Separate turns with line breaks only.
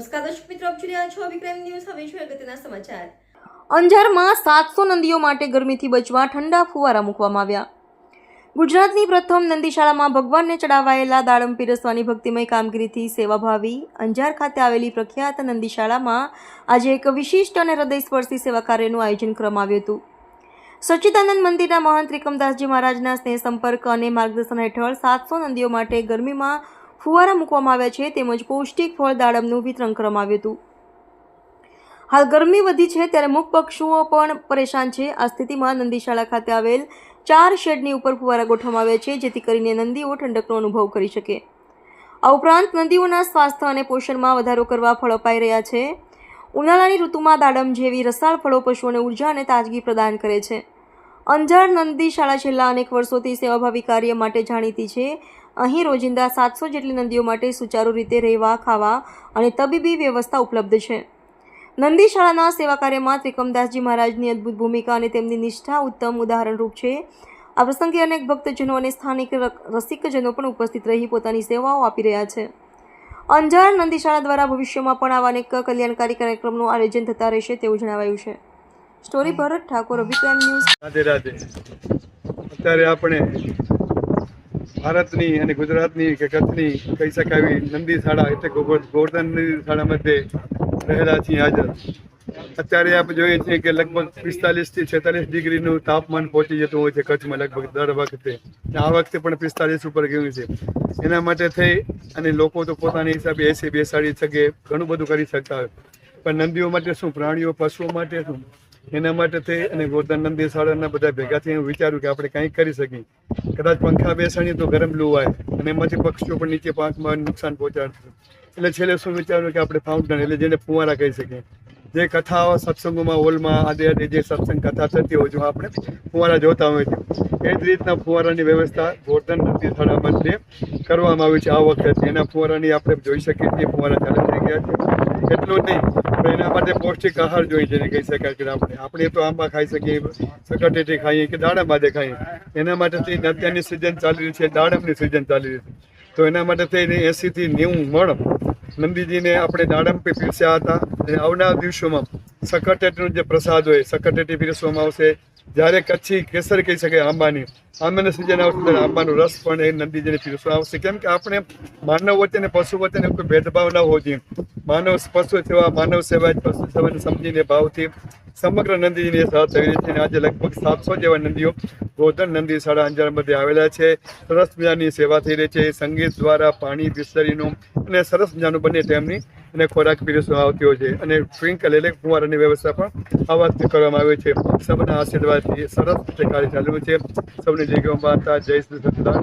નમસ્કાર દર્શક મિત્રો, આપ જોઈ રહ્યા છો વિક્રમ ન્યૂઝ. હવે જોઈએ અગત્યના સમાચાર.
અંજારમાં સાતસો નંદીઓ માટે ગરમીથી બચવા ઠંડા ફુવારા મૂકવામાં આવ્યા. ગુજરાતની પ્રથમ નંદીશાળામાં ભગવાનને ચડાવાયેલા દાડમ પીરસવાની ભક્તિમય કામગીરીથી સેવાભાવી અંજાર ખાતે આવેલી પ્રખ્યાત નંદીશાળામાં આજે એક વિશિષ્ટ અને હૃદયસ્પર્શી સેવા કાર્યનું આયોજન કરવામાં આવ્યું હતું. સચ્ચિદાનંદ મંદિરના મહંત ત્રિકમદાસજી મહારાજના સ્નેહ સંપર્ક અને માર્ગદર્શન હેઠળ સાતસો નંદીઓ માટે ગરમીમાં ફુવારા મૂકવામાં આવ્યા છે તેમજ પૌષ્ટિક ફળ દાડમનું વિતરણ કરવામાં આવ્યું હતું. હાલ ગરમી વધી છે ત્યારે મુખ પક્ષીઓ પણ પરેશાન છે. આ સ્થિતિમાં નંદીશાળા ખાતે આવેલ ચાર શેડની ઉપર ફુવારા ગોઠવવામાં આવ્યા છે, જેથી કરીને નંદીઓ ઠંડકનો અનુભવ કરી શકે. આ ઉપરાંત નદીઓના સ્વાસ્થ્ય અને પોષણમાં વધારો કરવા ફળ અપાઈ રહ્યા છે. ઉનાળાની ઋતુમાં દાડમ જેવી રસાળ ફળો પશુઓને ઊર્જા અને તાજગી પ્રદાન કરે છે. અંજાર નંદી શાળા છેલ્લા અનેક વર્ષોથી સેવાભાવી કાર્ય માટે જાણીતી છે. અહીં રોજિંદા સાતસો જેટલી નદીઓ માટે સુચારુ રીતે રહેવા, ખાવા અને તબીબી વ્યવસ્થા ઉપલબ્ધ છે. નંદી શાળાના સેવા કાર્યમાં ત્રિકમદાસજી મહારાજની અદ્ભુત ભૂમિકા અને તેમની નિષ્ઠા ઉત્તમ ઉદાહરણરૂપ છે. આ પ્રસંગે અનેક ભક્તજનો અને સ્થાનિક રસિકજનો પણ ઉપસ્થિત રહી પોતાની સેવાઓ આપી રહ્યા છે. અંજાર નંદી શાળા દ્વારા ભવિષ્યમાં પણ આવા અનેક કલ્યાણકારી કાર્યક્રમનું આયોજન થતા રહેશે તેવું જણાવાયું છે. સ્ટોરી ભરત ઠાકોર, અભિપ્રાય ન્યૂઝ.
રાધે રાધે. અત્યારે આપણે ભારતની અને ગુજરાતની કે કચ્છની કહી શકાય એવી નંદી શાળા એટલે ગોવર્ધન નંદી શાળા મધ્યે રહેલા છીએ હાજર. અત્યારે આપણે જોઈએ છીએ કે લગભગ પિસ્તાલીસથી છેતાલીસ ડિગ્રીનું તાપમાન પહોંચી જતું હોય છે કચ્છમાં લગભગ દર વખતે. આ વખતે પણ પિસ્તાલીસ ઉપર ગયું છે. એના માટે થઈ અને લોકો તો પોતાની હિસાબે એસી બેસાડી શકે, ઘણું બધું કરી શકતા હોય. પણ નંદીઓ માટે શું, પ્રાણીઓ, પશુઓ માટે શું? એના માટે થઈ અને ગોરધન શાળાના બધા ભેગા થઈ વિચાર્યું કે આપણે કંઈક કરી શકીએ. કદાચ પંખા બેસાડીએ તો ગરમ લૂ આવે અને એમાંથી પક્ષીઓ પણ નીચે પાંખમાં નુકસાન પહોંચાડશે. એટલે છેલ્લે શું વિચાર્યું કે આપણે ફાઉન્ટન એટલે જેને ફુવારા કહી શકીએ. જે કથાઓ સત્સંગોમાં, હોલમાં આદે આદે જે સત્સંગ કથા થતી હોય છે આપણે ફુવારા જોતા હોય છે એ જ રીતના ફુવારાની વ્યવસ્થા ગોર્ધન નદી શાળા મધ્યે કરવામાં આવી છે આ વખતે. એના ફુવારાની આપણે જોઈ શકીએ છીએ, ફુવારા ચાલુ થઈ ગયા છે. એટલું જ નહીં, પણ એના માટે પૌષ્ટિક આહાર જોઈએ જેને કહી શકાય કે આપણે. આપણે તો આંબા ખાઈ શકીએ સકટેટી ખાઈએ કે દાડમ બાદે ખાઈએ. એના માટે તે અત્યારની સિઝન ચાલી રહી છે, દાડમની સિઝન ચાલી રહી છે. તો એના માટે થઈને એંસીથી નેવું મણ નંદીજીને આપણે દાડમ પી પીરસ્યા હતા અને આવનાર દિવસોમાં સકટેટીનો જે પ્રસાદ હોય સકટેટી પીરસવામાં આવશે. જ્યારે કચ્છી કેસર કહી શકાય આંબાની આંબાની સિઝન આવશે ત્યારે આંબાનો રસ પણ એ નંદીજીને પીરસવા આવશે. કેમ કે આપણે માનવ વચ્ચે પશુ વચ્ચે કોઈ ભેદભાવ ન જોઈએ. માનવ પશુ સેવા, માનવ સેવા પશુ સેવાને સમજીને ભાવથી સમગ્ર નંદીજીની સાથ થઈ રહી છે અને આજે લગભગ સાતસો જેવા નંદીઓ ગોધન નંદી શાળા અંજારમાંથી આવેલા છે. સરસ મજાની સેવા થઈ રહી છે. સંગીત દ્વારા પાણી બિસ્તરીનું અને સરસ મજાનું બંને ટાઈમની અને ખોરાક પીરસવામાં આવતી હોય છે. અને સ્પ્રિંકલ એટલે કુંવારની વ્યવસ્થા પણ આ વખતે કરવામાં આવી છે. સૌના આશીર્વાદથી સરસ રીતે કાર્ય ચાલુ છે. સૌની જગ્યાઓ માતા જય શ્રી સચિદાન